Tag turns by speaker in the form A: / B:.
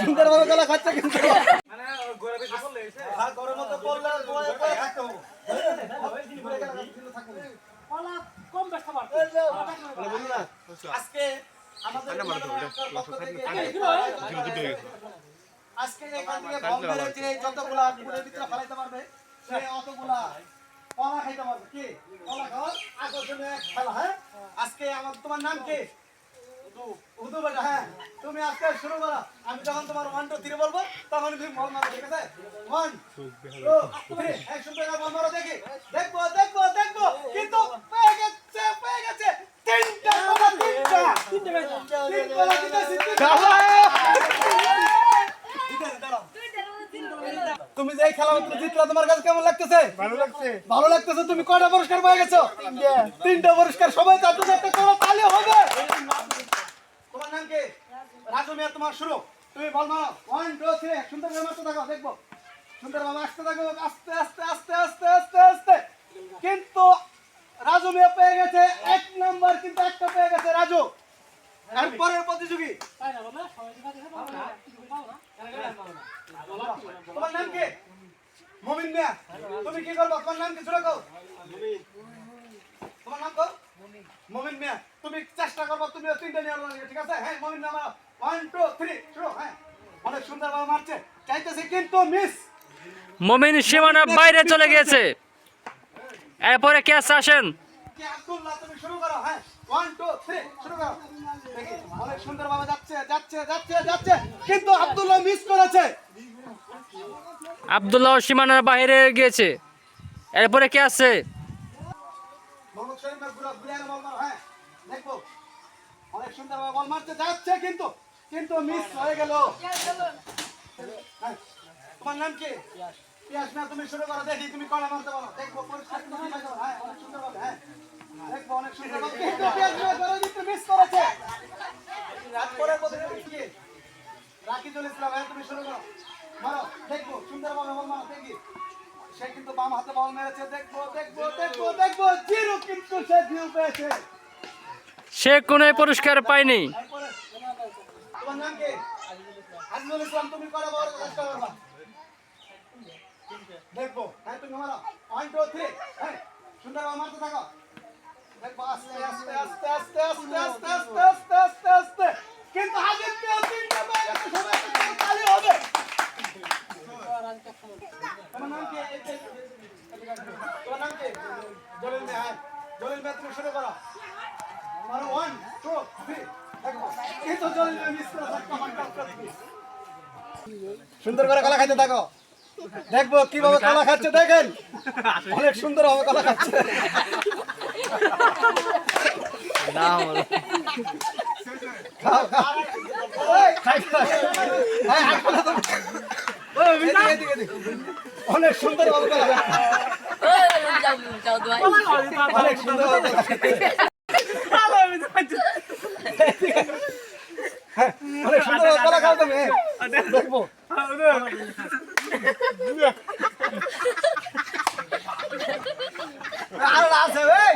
A: সুন্দর ভাবে গলা খাচ্ছে কিন্তু আজকে যতগুলা কুড়ের ভিতরে ফেলাইতে পারবে অতগুলা কলা খাইতে পারবে কি কলা খাওয়ার আকর্ষণীয় আজকে আমার তোমার নাম কে? হ্যাঁ তুমি আজকে শুরু করো। আমি যখন তোমার ওয়ান টু থ্রি বলব তখন তুমি বল মারো ঠিক আছে? ওয়ান টু থ্রি এক সুন্দর বল মারো দেখি দেখব দেখব দেখব কিন্তু পেয়ে গেছে পেয়ে গেছে। তিনটা কলা তিনটা। তিন কলা তিনটা ঠিক তুমি যে খেলা জিতলা তোমার কাছে কেমন লাগতেছে? ভালো লাগছে। ভালো লাগতেছে তুমি কয়টা পুরস্কার পেয়ে গেছো? তিনটা। পুরস্কার সবাই তার জন্য একটা করে তালি হবে। নাম কি রাজু মিয়া তোমার শুরু। তুমি বল মারো ওয়ান টু থ্রি সুন্দর থাকো দেখব। সুন্দর ভাবে আসতে থাকো আস্তে আস্তে আস্তে আস্তে আস্তে আস্তে। কিন্তু রাজু মিয়া পেয়ে গেছে এক নাম্বার কিন্তু একটা পেয়ে গেছে রাজু। এরপরের প্রতিযোগী। তোমার নাম কি? মমিন মিয়া। তুমি কি করব? তোমার নাম কি? শুনে কও। তোমার নাম কও? মমিন মিয়া তুমি চেষ্টা করব তুমি তিনটা নিয়ে আলো ঠিক আছে? হ্যাঁ মমিন মিয়া ওয়ান টু থ্রি শুরু হ্যাঁ। অনেক সুন্দর ভাবে মারছে। চাইতেছে কিন্তু মিস
B: মমিন সীমানার বাইরে চলে গেছে এরপরে ক্যাচ আসেন।
A: আব্দুল্লাহ তুমি শুরু করো হ্যাঁ। ওয়ান টু থ্রি শুরু করো। অনেক যাচ্ছে যাচ্ছে যাচ্ছে যাচ্ছে। কিন্তু আব্দুল্লাহ মিস করেছে।
B: আবদুল্লাহ সীমানার বাইরে গিয়েছে। এরপরে কে আছে?
A: ঘুরা ঘুরে বল মারো হ্যাঁ দেখব হয়ে গেল। হ্যাঁ, তুমি শুরু করো দেখি দেখব হ্যাঁ অনেক সুন্দর ভাবে হ্যাঁ। দেখব কি? হ্যাঁ দেখব সে কিন্তু বাম হাতে বল মেরেছে দেখব দেখব দেখব দেখব সে
B: কোন পুরস্কার পায়নি
A: দেখব হ্যাঁ তুমি আমার ওয়ান টু থ্রি হ্যাঁ সুন্দর মারতে থাকো দেখব আস্তে আস্তে আস্তে আস্তে আস্তে আস্তে আস্তে আস্তে আস্তে সুন্দর করে কলা খাইতে থাকো। দেখব কীভাবে কলা খাচ্ছে দেখেন। অনেক সুন্দর হবে কলা খাচ্ছে। অনেক সুন্দর হবে কলা। খাচ্ছে দাও দোয়াই অনেক সুন্দর কলা খাও তুমি দেখব আর আছে ভাই